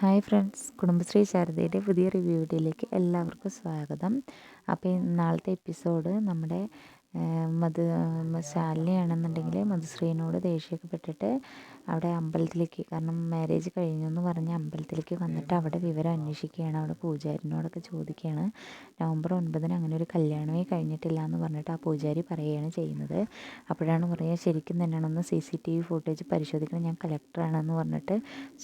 Hi friends. Kudumbashree ശാരദയുടെ പുതിയ review വീഡിയോയിലേക്ക് എല്ലാവർക്കും സ്വാഗതം. അപ്പോൾ ഇന്നാളത്തെ എപ്പിസോഡ് നമ്മുടെ മധു ശാലിനിയാണെന്നുണ്ടെങ്കിൽ മധുശ്രീനോട് ദേഷ്യമൊക്കെ പെട്ടിട്ട് അവിടെ അമ്പലത്തിലേക്ക് കാരണം മാരേജ് കഴിഞ്ഞു എന്ന് പറഞ്ഞ് അമ്പലത്തിലേക്ക് വന്നിട്ട് അവിടെ വിവരം അന്വേഷിക്കുകയാണ്. അവിടെ പൂജാരിനോടൊക്കെ ചോദിക്കുകയാണ്. നവംബർ ഒൻപതിന് അങ്ങനെ ഒരു കല്യാണമേ കഴിഞ്ഞിട്ടില്ല എന്ന് പറഞ്ഞിട്ട് ആ പൂജാരി പറയുകയാണ് ചെയ്യുന്നത്. അപ്പോഴാണ് പറയുക ശരിക്കും തന്നെയാണെന്ന് C C T V footage പരിശോധിക്കണം ഞാൻ കളക്ടറാണെന്ന് പറഞ്ഞിട്ട്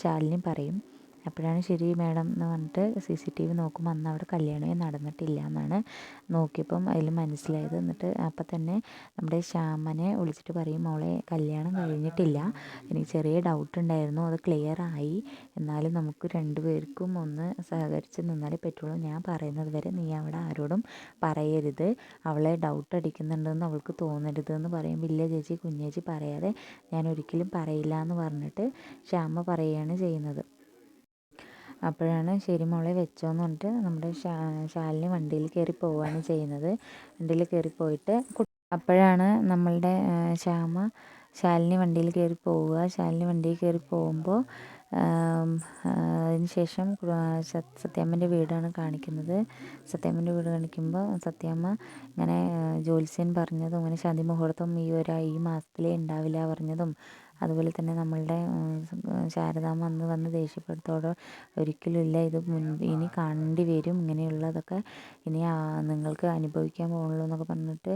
ശാലിനി പറയും. അപ്പോഴാണ് ശരി മാഡം എന്ന് പറഞ്ഞിട്ട് സി സി ടി വി നോക്കുമ്പോൾ അന്ന് അവിടെ കല്യാണമേ നടന്നിട്ടില്ല എന്നാണ് നോക്കിയപ്പം അതിൽ മനസ്സിലായത്. എന്നിട്ട് അപ്പം തന്നെ നമ്മുടെ ശ്യാമനെ വിളിച്ചിട്ട് പറയും മോളെ കല്യാണം കഴിഞ്ഞിട്ടില്ല. എനിക്ക് ചെറിയ ഡൗട്ട് ഉണ്ടായിരുന്നു. അത് ക്ലിയർ ആയി. എന്നാലും നമുക്ക് രണ്ടുപേർക്കും ഒന്ന് സഹകരിച്ച് നിന്നാലേ പറ്റുള്ളൂ. ഞാൻ പറയുന്നത് വരെ നീ അവിടെ ആരോടും പറയരുത്. അവളെ ഡൗട്ട് അടിക്കുന്നുണ്ടെന്ന് അവൾക്ക് തോന്നരുത് എന്ന് പറയുമ്പോൾ ഇല്ല ചേച്ചി കുഞ്ഞേച്ചി പറയാതെ ഞാൻ ഒരിക്കലും പറയില്ല എന്ന് പറഞ്ഞിട്ട് ശ്യാമ പറയുകയാണ് ചെയ്യുന്നത്. അപ്പോഴാണ് ശരി മോളെ വെച്ചോന്ന് പറഞ്ഞിട്ട് നമ്മുടെ ശാലിനി വണ്ടിയിൽ കയറി പോവുകയാണ് ചെയ്യുന്നത്. വണ്ടിയിൽ കയറി പോയിട്ട് അപ്പോഴാണ് നമ്മളുടെ ശ്യാമ ശാലിനി വണ്ടിയിൽ കയറി പോവുക. ശാലിനി വണ്ടിയിൽ കയറി പോകുമ്പോൾ അതിനുശേഷം സത്യാമ്മന്റെ വീടാണ് കാണിക്കുന്നത്. സത്യാമ്മന്റെ വീട് കാണിക്കുമ്പോൾ സത്യാമ്മ ഇങ്ങനെ ജ്യോത്സ്യൻ പറഞ്ഞതും ഇങ്ങനെ ശാന്തി മുഹൂർത്തം ഈ ഒരു ഈ മാസത്തിലേ ഉണ്ടാവില്ല പറഞ്ഞതും അതുപോലെ തന്നെ നമ്മളുടെ ശാരദാമ്മ അന്ന് വന്ന് ദേഷ്യപ്പെടുത്തോടെ ഒരിക്കലും ഇല്ല ഇത് മുൻപ് ഇനി കാണേണ്ടി വരും ഇങ്ങനെയുള്ളതൊക്കെ ഇനി നിങ്ങൾക്ക് അനുഭവിക്കാൻ പോകുള്ളൂ എന്നൊക്കെ പറഞ്ഞിട്ട്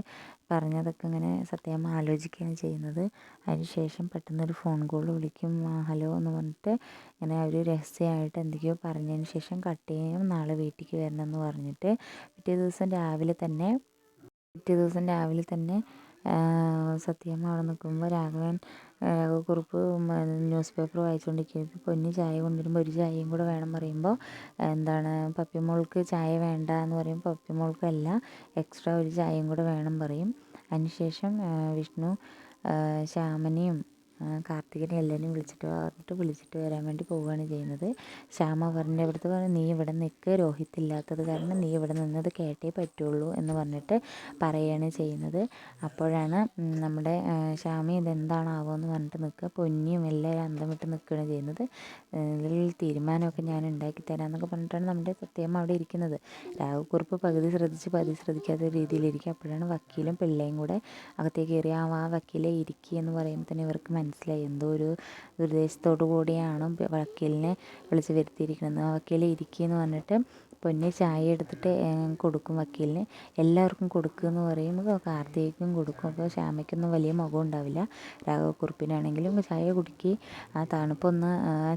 പറഞ്ഞതൊക്കെ ഇങ്ങനെ സത്യാമ്മ ആലോചിക്കുകയാണ് ചെയ്യുന്നത്. അതിന് ശേഷം പെട്ടെന്നൊരു ഫോൺ കോൾ വിളിക്കും ഹലോ എന്ന് പറഞ്ഞിട്ട് ഇങ്ങനെ അവർ രഹസ്യമായിട്ട് എന്തൊക്കെയോ പറഞ്ഞതിന് ശേഷം കട്ട് ചെയ്യും നാളെ വീട്ടിലേക്ക് വരണമെന്ന് പറഞ്ഞിട്ട് പിറ്റേ ദിവസം രാവിലെ തന്നെ പിറ്റേ ദിവസം രാവിലെ തന്നെ സത്യമ്മ അവിടെ നിൽക്കുമ്പോൾ രാഘവൻ കുറുപ്പ് ന്യൂസ് പേപ്പർ വായിച്ചുകൊണ്ടിരിക്കും പൊന്നി ചായ കൊണ്ടുവരുമ്പോൾ ഒരു ചായയും കൂടെ വേണം പറയുമ്പോൾ എന്താണ് പപ്പി മോൾക്ക് ചായ വേണ്ട എന്ന് പറയും പപ്പിമോൾക്കല്ല എക്സ്ട്രാ ഒരു ചായയും കൂടെ വേണം പറയും. അതിനുശേഷം വിഷ്ണു ശ്യാമനെയും കാർത്തികനെ എല്ലാവരെയും വിളിച്ചിട്ട് പറഞ്ഞിട്ട് വിളിച്ചിട്ട് വരാൻ വേണ്ടി പോവുകയാണ് ചെയ്യുന്നത്. ശ്യാമ പറഞ്ഞ അടുത്ത് പറഞ്ഞു നീ ഇവിടെ നിൽക്ക് രോഹിത് ഇല്ലാത്തത് കാരണം നീ ഇവിടെ നിന്നത് കേട്ടേ പറ്റുള്ളൂ എന്ന് പറഞ്ഞിട്ട് പറയുകയാണ് ചെയ്യുന്നത്. അപ്പോഴാണ് നമ്മുടെ ശ്യാമി ഇതെന്താണാവോ എന്ന് പറഞ്ഞിട്ട് നിൽക്കുക. പൊന്നിയും എല്ലാവരും അന്തം വിട്ട് നിൽക്കുകയാണ് ചെയ്യുന്നത്. ഇതിൽ തീരുമാനമൊക്കെ ഞാൻ ഉണ്ടാക്കി തരാമെന്നൊക്കെ പറഞ്ഞിട്ടാണ് നമ്മുടെ സത്യം അവിടെ ഇരിക്കുന്നത്. രാഘവക്കുറിപ്പ് പകുതി ശ്രദ്ധിച്ച് പകുതി ശ്രദ്ധിക്കാത്ത രീതിയിലിരിക്കും അപ്പോഴാണ് വക്കീലും പിള്ളയും കൂടെ അകത്തേക്ക് കയറി ആ വക്കീലെ ഇരിക്കുക എന്ന് പറയുമ്പോൾ തന്നെ ഇവർക്ക് എന്തോ ഒരു ദുരുദ്ദേശത്തോടു കൂടിയാണ് വക്കീലിനെ വിളിച്ച് വരുത്തിയിരിക്കുന്നത്. വക്കീൽ ഇരിക്കുകയെന്ന് പറഞ്ഞിട്ട് പൊന്നെ ചായ എടുത്തിട്ട് കൊടുക്കും വക്കീലിന്. എല്ലാവർക്കും കൊടുക്കുക എന്ന് പറയുമ്പോൾ കാർത്തികയ്ക്കും കൊടുക്കും. അപ്പോൾ ശ്യാമയ്ക്കൊന്നും വലിയ മുഖം ഉണ്ടാവില്ല. രാഘവക്കുറുപ്പിനാണെങ്കിലും ചായ കുടിക്കുക ആ തണുപ്പൊന്ന്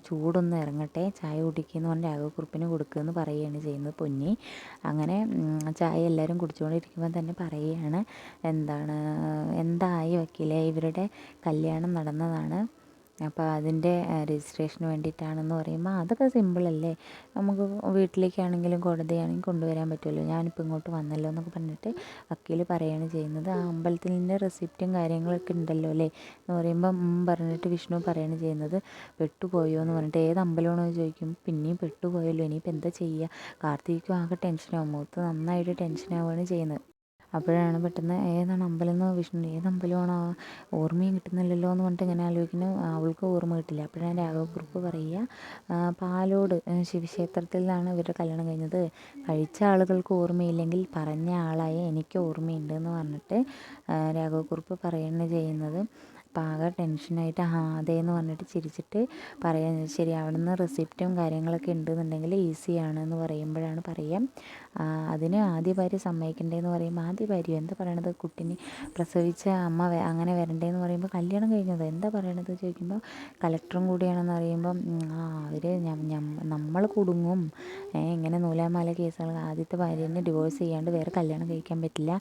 ചൂടൊന്ന് ഇറങ്ങട്ടെ. ചായ കുടിക്കുക എന്ന് പറഞ്ഞ് രാഘവക്കുറുപ്പിന് കൊടുക്കുക എന്ന് പറയുകയാണ് ചെയ്യുന്നത് പൊന്നി. അങ്ങനെ ചായ എല്ലാവരും കുടിച്ചുകൊണ്ടിരിക്കുമ്പോൾ തന്നെ പറയുകയാണ്. എന്താണ് എന്തായി വക്കീലെ? ഇവരുടെ കല്യാണം നടന്നതാണ്. അപ്പോൾ അതിന്റെ രജിസ്ട്രേഷന് വേണ്ടിയിട്ടാണെന്ന് പറയുമ്പോൾ അതൊക്കെ സിമ്പിളല്ലേ? നമുക്ക് വീട്ടിലേക്കാണെങ്കിലും കോടതിയാണെങ്കിലും കൊണ്ടുവരാൻ പറ്റുമല്ലോ? ഞാനിപ്പോൾ ഇങ്ങോട്ട് വന്നല്ലോ എന്നൊക്കെ പറഞ്ഞിട്ട് വക്കീൽ പറയുകയാണ് ചെയ്യുന്നത്. ആ അമ്പലത്തിന്റെ റെസിപ്റ്റും കാര്യങ്ങളൊക്കെ ഉണ്ടല്ലോ അല്ലേ? എന്ന് പറയുമ്പോൾ പറഞ്ഞിട്ട് വിഷ്ണു പറയുകയാണ് ചെയ്യുന്നത്. പെട്ടുപോയോ എന്ന് പറഞ്ഞിട്ട് ഏത് അമ്പലമാണോ എന്ന് ചോദിക്കും. പിന്നെയും പെട്ടുപോയല്ലോ. ഇനിയിപ്പോൾ എന്താ ചെയ്യുക? കാർത്തിക്കും ആകെ ടെൻഷനാവും. മൂത്ത് നന്നായിട്ട് ടെൻഷനാവുകയാണ് ചെയ്യുന്നത്. അപ്പോഴാണ് പെട്ടെന്ന് ഏതാണ് അമ്പലം എന്ന് വിഷ്ണു? ഏത് അമ്പലമാണോ? ഓർമ്മയും കിട്ടുന്നില്ലല്ലോ എന്ന് പറഞ്ഞിട്ട് ഇങ്ങനെ ആലോചിക്കുന്നു. അവൾക്ക് ഓർമ്മ കിട്ടില്ല. അപ്പോഴാണ് രാഘവക്കുറുപ്പ് പറയുക പാലോട് ശിവക്ഷേത്രത്തിലാണ് ഇവരുടെ കല്യാണം കഴിഞ്ഞത്. കഴിച്ച ആളുകൾക്ക് ഓർമ്മയില്ലെങ്കിൽ പറഞ്ഞ ആളായ എനിക്ക് ഓർമ്മയുണ്ട് എന്ന് പറഞ്ഞിട്ട് രാഘവക്കുറുപ്പ് പറയുകയാണ് ചെയ്യുന്നത്. അപ്പം ആകെ ടെൻഷനായിട്ട് ആ അതേന്ന് പറഞ്ഞിട്ട് ചിരിച്ചിട്ട് പറയാൻ ശരി അവിടെ നിന്ന് റെസിപ്റ്റും കാര്യങ്ങളൊക്കെ ഉണ്ടെന്നുണ്ടെങ്കിൽ ഈസിയാണ് എന്ന് പറയുമ്പോഴാണ് പറയാം. അതിന് ആദ്യ ഭാര്യ സമ്മതിക്കണ്ടേന്ന് പറയുമ്പോൾ ആദ്യ ഭാര്യ എന്താ പറയണത്? കുട്ടിനെ പ്രസവിച്ച അമ്മ അങ്ങനെ വരണ്ടേന്ന് പറയുമ്പോൾ കല്യാണം കഴിഞ്ഞത്? എന്താ പറയണത് ചോദിക്കുമ്പോൾ കലക്ടറും കൂടിയാണെന്ന് അറിയുമ്പം ആ അവർ നമ്മൾ കുടുങ്ങും. ഇങ്ങനെ നൂലാമാല കേസുകൾ ആദ്യത്തെ ഭാര്യനെ ഡിവോഴ്സ് ചെയ്യാണ്ട് വേറെ കല്യാണം കഴിക്കാൻ പറ്റില്ല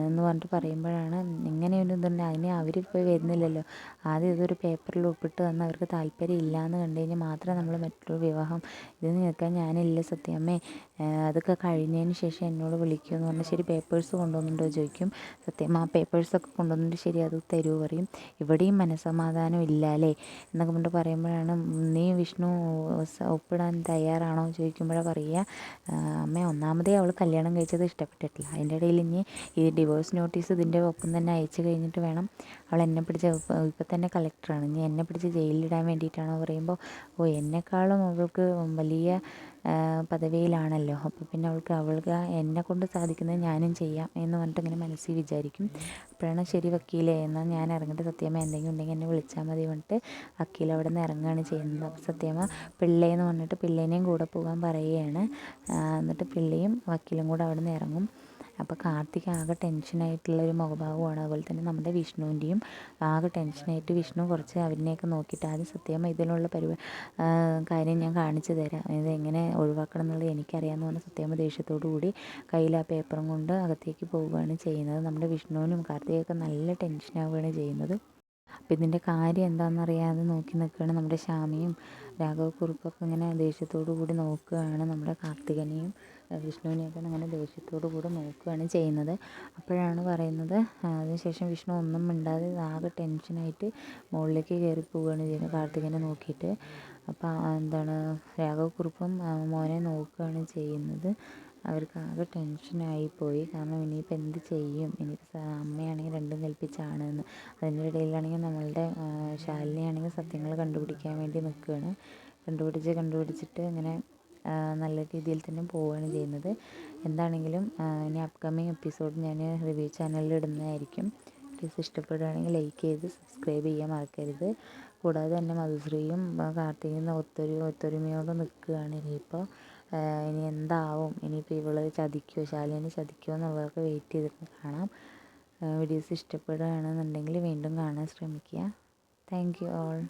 എന്ന് പറഞ്ഞിട്ട് പറയുമ്പോഴാണ് ഇങ്ങനെ ഒരു ഇതുണ്ട്. അതിന് അവരിപ്പോൾ വരുന്നില്ലല്ലോ. പറ്റില്ലല്ലോ ആദ്യം ഇതൊരു പേപ്പറിൽ ഒപ്പിട്ട് തന്ന് അവർക്ക് താല്പര്യം ഇല്ലയെന്ന് എന്ന് കണ്ടു കഴിഞ്ഞാൽ മാത്രമേ നമ്മൾ മറ്റൊരു വിവാഹം ഇത് നിൽക്കാൻ ഞാനില്ല സത്യമ്മേ അതൊക്കെ കഴിഞ്ഞതിന് ശേഷം എന്നോട് വിളിക്കുമെന്ന് പറഞ്ഞാൽ ശരി പേപ്പേഴ്സ് കൊണ്ടുവന്നിട്ടുണ്ടോ ചോദിക്കും. സത്യമ്മ ആ പേപ്പേഴ്സൊക്കെ കൊണ്ടുവന്നിട്ട് ശരി അത് തരൂ പറയും. ഇവിടെയും മനസ്സമാധാനം ഇല്ല അല്ലേ? എന്നൊക്കെ കൊണ്ട് പറയുമ്പോഴാണ് നീ വിഷ്ണു ഒപ്പിടാൻ തയ്യാറാണോ ചോദിക്കുമ്പോഴാണ് പറയുക അമ്മ ഒന്നാമതേ അവൾ കല്യാണം കഴിച്ചത് ഇഷ്ടപ്പെട്ടിട്ടില്ല. അതിന്റെ ഇടയിൽ ഇനി ഈ ഡിവോഴ്സ് നോട്ടീസ് ഇതിന്റെ ഒപ്പം തന്നെ അയച്ചു കഴിഞ്ഞിട്ട് വേണം അവൾ എന്നെ പിടിച്ച് ഇപ്പം തന്നെ കളക്ടറാണ്. ഇനി എന്നെ പിടിച്ച് ജയിലിലിടാൻ വേണ്ടിയിട്ടാണോ പറയുമ്പോൾ ഓ എന്നെക്കാളും അവൾക്ക് വലിയ പദവിയിലാണല്ലോ. അപ്പോൾ പിന്നെ അവൾക്ക് അവൾക്ക് എന്നെക്കൊണ്ട് സാധിക്കുന്നത് ഞാനും ചെയ്യാം എന്ന് പറഞ്ഞിട്ട് ഇങ്ങനെ മനസ്സിൽ വിചാരിക്കും. അപ്പോഴാണ് ശരി വക്കീലേ എന്നാൽ ഞാൻ ഇറങ്ങട്ടെ സത്യമ്മ എന്തെങ്കിലും ഉണ്ടെങ്കിൽ എന്നെ വിളിച്ചാൽ മതി പറഞ്ഞിട്ട് വക്കീൽ അവിടെ നിന്ന് ഇറങ്ങുകയാണ് ചെയ്യുന്നത്. അപ്പോൾ സത്യമ്മ പിള്ളേന്ന് പറഞ്ഞിട്ട് പിള്ളേനെയും കൂടെ പോകാൻ പറയുകയാണ്. എന്നിട്ട് പിള്ളയും വക്കീലും കൂടെ അവിടെ നിന്ന് ഇറങ്ങും. അപ്പോൾ കാർത്തിക് ആകെ ടെൻഷനായിട്ടുള്ളൊരു മുഖഭാവമാണ്. അതുപോലെ തന്നെ നമ്മുടെ വിഷ്ണുവിന്റെയും ആകെ ടെൻഷനായിട്ട് വിഷ്ണു കുറച്ച് അവരിനെയൊക്കെ നോക്കിയിട്ട് ആദ്യം സത്യം ഇതിനുള്ള പരിപാ കാര്യം ഞാൻ കാണിച്ചു തരാം. ഇത് എങ്ങനെ ഒഴിവാക്കണം എന്നുള്ളത് എനിക്കറിയാമെന്ന് പറഞ്ഞ സത്യം ദേഷ്യത്തോടു കൂടി കയ്യിൽ ആ പേപ്പറും കൊണ്ട് അകത്തേക്ക് പോവുകയാണ് ചെയ്യുന്നത്. നമ്മുടെ വിഷ്ണുവിനും കാർത്തികൊക്കെ നല്ല ടെൻഷനാവുകയാണ് ചെയ്യുന്നത്. അപ്പോൾ ഇതിന്റെ കാര്യം എന്താണെന്നറിയാതെ നോക്കി നിൽക്കുകയാണ് നമ്മുടെ ശ്യാമിയും രാഘവ കുറുപ്പൊക്കെ ഇങ്ങനെ ദേഷ്യത്തോടു കൂടി നോക്കുകയാണ് നമ്മുടെ കാർത്തികനെയും. വിഷ്ണുവിനെയൊക്കെ അങ്ങനെ ദേഷ്യത്തോടു കൂടി നോക്കുകയാണ് ചെയ്യുന്നത്. അപ്പോഴാണ് പറയുന്നത് അതിനുശേഷം വിഷ്ണു ഒന്നും മിണ്ടാതെ ആകെ ടെൻഷനായിട്ട് മുകളിലേക്ക് കയറി പോവുകയാണ് ചെയ്യുന്നത് കാർത്തികനെ നോക്കിയിട്ട്. അപ്പോൾ എന്താണ് രാഘവക്കുറുപ്പും മോനെ നോക്കുകയാണ് ചെയ്യുന്നത്. അവർക്ക് ആകെ ടെൻഷനായി പോയി. കാരണം ഇനിയിപ്പോൾ എന്ത് ചെയ്യും? ഇനിയിപ്പോൾ അമ്മയാണെങ്കിൽ രണ്ടും കൽപ്പിച്ചാണ് എന്ന് അതിന്റെ ഇടയിലാണെങ്കിൽ നമ്മളുടെ ശാലിനിയാണെങ്കിൽ സത്യങ്ങൾ കണ്ടുപിടിക്കാൻ വേണ്ടി നിൽക്കുകയാണ്. കണ്ടുപിടിച്ച് കണ്ടുപിടിച്ചിട്ട് ഇങ്ങനെ നല്ല രീതിയിൽ തന്നെ പോവുകയാണ് ചെയ്യുന്നത്. എന്താണെങ്കിലും ഇനി അപ്കമിങ് എപ്പിസോഡ് ഞാൻ റിവ്യൂ ചാനലിൽ ഇടുന്നതായിരിക്കും. പ്ലീസ് ഇഷ്ടപ്പെടുകയാണെങ്കിൽ ലൈക്ക് ചെയ്ത് സബ്സ്ക്രൈബ് ചെയ്യാൻ മറക്കരുത്. കൂടാതെ തന്നെ മധുശ്രീയും കാർത്തികയും ഒത്തൊരു ഒത്തൊരുമയോടെ നിൽക്കുകയാണ് ഇനിയിപ്പോൾ ഇനി എന്താവും? ഇനിയിപ്പോൾ ഇവൾ ചതിക്കുമോ ശാലിനി ചതിക്കുമോ എന്നുള്ളതൊക്കെ വെയിറ്റ് ചെയ്തിട്ട് കാണാം. വീഡിയോസ് ഇഷ്ടപ്പെടുകയാണെന്നുണ്ടെങ്കിൽ വീണ്ടും കാണാൻ ശ്രമിക്കുക. Thank you all